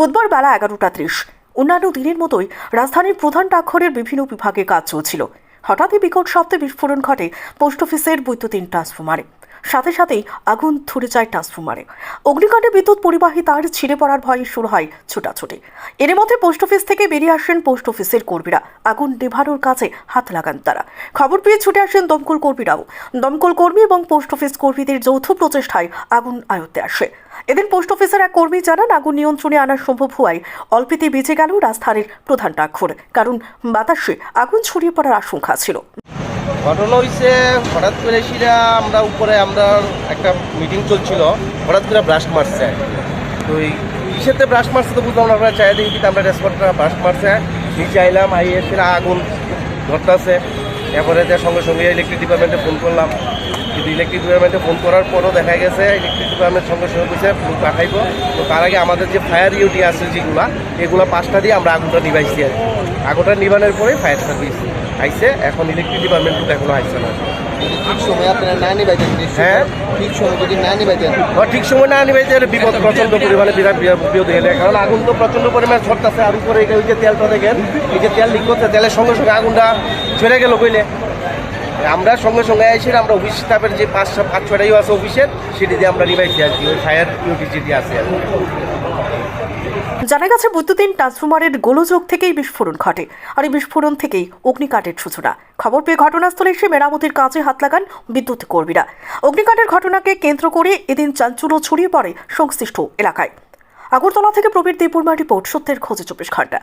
বুধবার বেলা এগারোটা ত্রিশ। অন্যান্য দিনের মতোই রাজধানীর প্রধান ডাকঘরের বিভিন্ন বিভাগে কাজ চলছিল। হঠাৎই বিকট শব্দে বিস্ফোরণ ঘটে পোস্ট অফিসের বৈদ্যুতিন ট্রান্সফরমারে। সাথে সাথেই আগুন ধরে যায় ট্রান্সফরমারে। অগ্নিকাণ্ডে বিদ্যুৎ পরিবাহী তার ছিঁড়ে পড়ার ভয়ে শুরু হয় ছোটাছুটি। এর মধ্যে পোস্ট অফিস থেকে বেরিয়ে আসেন পোস্ট অফিসের কর্মীরা। আগুন নেভানোর কাছে হাত লাগান তারা। খবর পেয়ে ছুটে আসেন দমকল কর্মীরাও। দমকল কর্মী এবং পোস্ট অফিস কর্মীদের যৌথ প্রচেষ্টায় আগুন আয়ত্তে আসে। এদিন পোস্ট অফিসের এক কর্মী জানান, আগুন নিয়ন্ত্রণে আনা সম্ভব হওয়ায় অল্পেতে বেঁচে গেল রাজধানীর প্রধান ডাকঘর। কারণ বাতাসে আগুন ছড়িয়ে পড়ার আশঙ্কা ছিল। ঘটনা হয়েছে হঠাৎ করে সেটা আমরা উপরে আমরা একটা মিটিং চলছিল, হঠাৎ করে ব্রাশ মারছে। তো ওই কিসেতে ব্রাশ মারছে তো বুঝলাম আমরা চাই দেখি আমরা রেসপন্ডটা ব্রাশ মারছে। নিচে আইলাম, আইয়ে সেটা আগুন ধরতেছে। এরপরে সঙ্গে সঙ্গে ইলেকট্রিক ডিপার্টমেন্টে ফোন করলাম। কিন্তু ইলেকট্রিক ডিপার্টমেন্টে ফোন করার পরও দেখা গেছে ইলেকট্রিক ডিপার্টমেন্ট সঙ্গে সঙ্গে বলছে পাঠাইব। তো তার আগে আমাদের যে ফায়ার ইউটি আছে যেগুলা এগুলা পাঁচটা দিয়ে আমরা আগুনটা নিভাইছি আর আগুনটা নিবানোর পরে ফায়ার সার্ভিস আইছে এখন ইলেকট্রিক ডিপার্টমেন্ট এখনও আইছে না। ঠিক সময় আপনারা না নিবাইতেন হ্যাঁ। ঠিক সময় যদি না নিবাইতেন আর ঠিক সময় না বিপদ প্রচণ্ড পরিমাণে বিরাট বিপদ হয়ে কারণ আগুন তো প্রচণ্ড পরিমাণে ছড়তেছে আর উপরে এই যে তেলটা দেখেন এই যে তেল লিক করছে তেলের সঙ্গে সঙ্গে আগুনটা ছেড়ে গেল কইলে। আমরা সঙ্গে সঙ্গে এসে আমরা অফিস স্টাফের যে পাঁচ পাঁচ ছটাইও আছে অফিসের সেটি দিয়ে আমরা নিবাইছি আর কি। ওই ফায়ার ইউটি যেটি আছে জানা গেছে বৈদ্যুতিন ট্রান্সফরমারের গোলযোগ থেকেই বিস্ফোরণ ঘটে। আর এই বিস্ফোরণ থেকেই অগ্নিকাণ্ডের সূচনা। খবর পেয়ে ঘটনাস্থলে এসে মেরামতির কাজে হাত লাগান বিদ্যুৎ কর্মীরা। অগ্নিকাণ্ডের ঘটনাকে কেন্দ্র করে এদিন চাঞ্চল্য ছড়িয়ে পড়ে সংশ্লিষ্ট এলাকায়। আগরতলা থেকে প্রবীর দেববর্মা রিপোর্ট, সত্যের খোঁজে চব্বিশ ঘণ্টা।